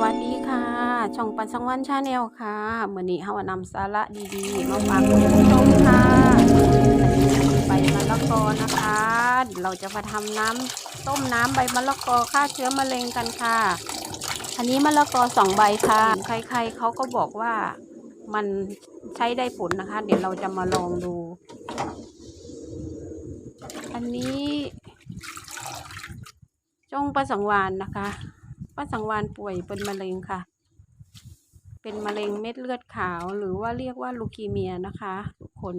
วัสดีค่ะ ช่องปันสังวันชาแนลค่ะเมื่อนี้เฮานำสาระดีๆมาฝากคุณผู้ชมค่ะใบมะละกอนะคะ เราจะมาทำน้ำต้มน้ำใบมะละกอฆ่าเชื้อมะเร็งกันค่ะ อันนี้มะละกอสองใบค่ะ ใครๆเขาก็บอกว่ามันใช้ได้ผลนะคะ เดี๋ยวเราจะมาลองดู อันนี้จงประสังวานนะคะ ป้าสังวานป่วยเป็นมะเร็งค่ะ เป็นมะเร็งเม็ดเลือดขาวหรือว่าเรียกว่าลูคีเมียนะคะทุกคน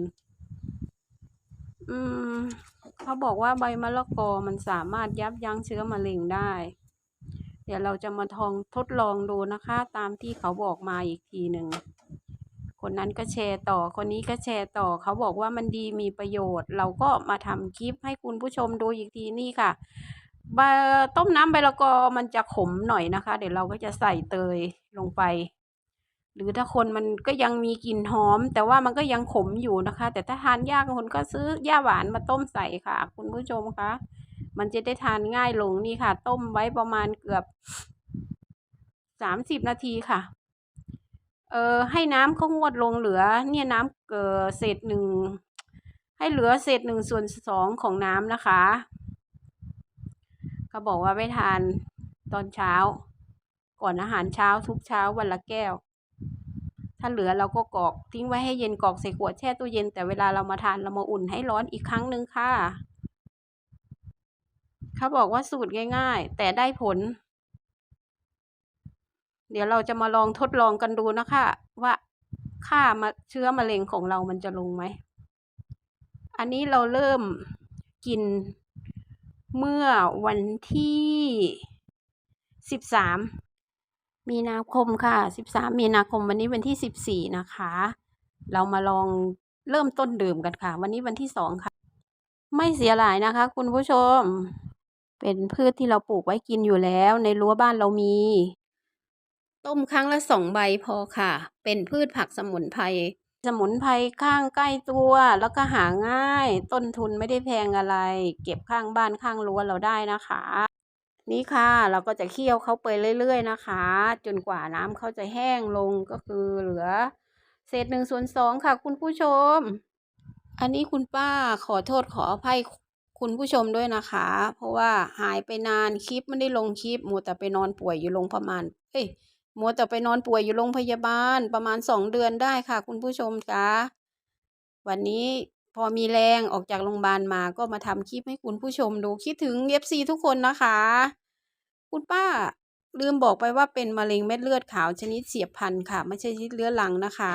อืมเขาบอกว่าใบมะละกอมันสามารถยับยั้งเชื้อมะเร็งได้ เดี๋ยวเราจะมาทองทดลองดูนะคะ ตามที่เขาบอกมาอีกทีหนึ่งคนนั้นก็แชร์ต่อ คนนี้ก็แชร์ต่อ เขาบอกว่ามันดีมีประโยชน์ เราก็มาทำคลิปให้คุณผู้ชมดูอีกทีนี่ค่ะ ใบต้มน้ำใบละกอมันจะขมหน่อยนะคะ เดี๋ยวเราก็จะใส่เตยลงไป หรือถ้าคนมันก็ยังมีกลิ่นหอม แต่ว่ามันก็ยังขมอยู่นะคะ แต่ถ้าทานยากคนก็ซื้อย่าหวานมาต้มใส่ค่ะ คุณผู้ชมคะมันจะได้ทานง่ายลงนี่ค่ะ ต้มไว้ประมาณเกือบสามสิบนาทีค่ะ เออให้น้ำเขางวดลงเหลือ เนี่ยน้ำเกิดเศษหนึ่งให้เหลือเศษหนึ่งส่วนสองของน้ำนะคะ เขาบอกว่าไว้ทานตอนเช้า ก่อนอาหารเช้าทุกเช้าวันละแก้ว ถ้าเหลือเราก็กรอกทิ้งไว้ให้เย็นกรอกใส่ขวดแช่ตู้เย็นแต่เวลาเรามาทานเรามาอุ่นให้ร้อนอีกครั้งหนึ่งค่ะเขาบอกว่าสูตรง่ายๆ แต่ได้ผล เดี๋ยวเราจะมาลองทดลองกันดูนะคะ ว่าค่ามาเชื้อมะเร็งของเรามันจะลงไหม อันนี้เราเริ่มกิน เมื่อวันที่สิบสามมีนาคมค่ะสิบสามมีนาคมวันนี้วันที่สิบสี่นะคะ เรามาลองเริ่มต้นดื่มกันค่ะ วันนี้วันที่สองค่ะ ไม่เสียหลายนะคะ คุณผู้ชม เป็นพืชที่เราปลูกไว้กินอยู่แล้ว ในรั้วบ้านเรามี ต้มครั้งละสองใบพอค่ะ เป็นพืชผักสมุนไพร สมุนไพรข้างใกล้ตัวแล้วก็หาง่าย ต้นทุนไม่ได้แพงอะไร เก็บข้างบ้านข้างรั้วเราได้นะคะ นี่ค่ะเราก็จะเคี่ยวเขาไปเรื่อยๆนะคะ จนกว่าน้ำเขาจะแห้งลงก็คือเหลือ เศษหนึ่งส่วนสองค่ะ คุณผู้ชม อันนี้คุณป้าขอโทษขออภัยคุณผู้ชมด้วยนะคะ เพราะว่าหายไปนานคลิปไม่ได้ลงคลิปมัวแต่ไปนอนป่วยอยู่โรงพยาบาลเอ้ย มัวแต่ไปนอนป่วยอยู่โรงพยาบาลประมาณสองเดือนได้ค่ะ คุณผู้ชมคะวันนี้พอมีแรงออกจากโรงพยาบาลมาก็มาทำคลิปให้คุณผู้ชมดูคิดถึงเอฟซีทุกคนนะคะ คุณป้าลืมบอกไปว่าเป็นมะเร็งเม็ดเลือดขาวชนิดเสียบพันธ์ค่ะ ไม่ใช่ชนิดเลื้อรังนะคะ